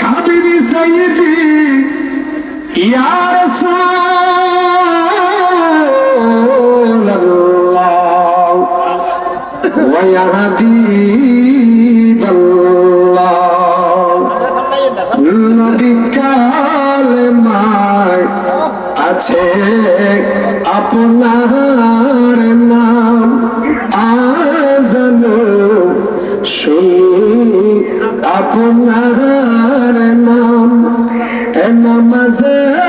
হাবিবি সাইদি ইয়া রাসূল আল্লাহ ওয়া ইয়া হাবিব আল্লাহ নবী কালেমায় আছে আপনার নামাজে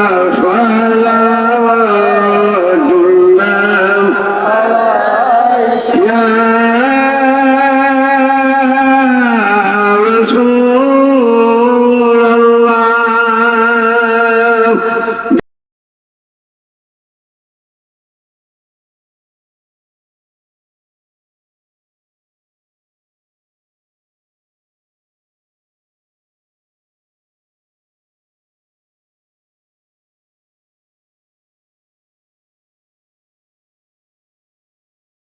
ইয়া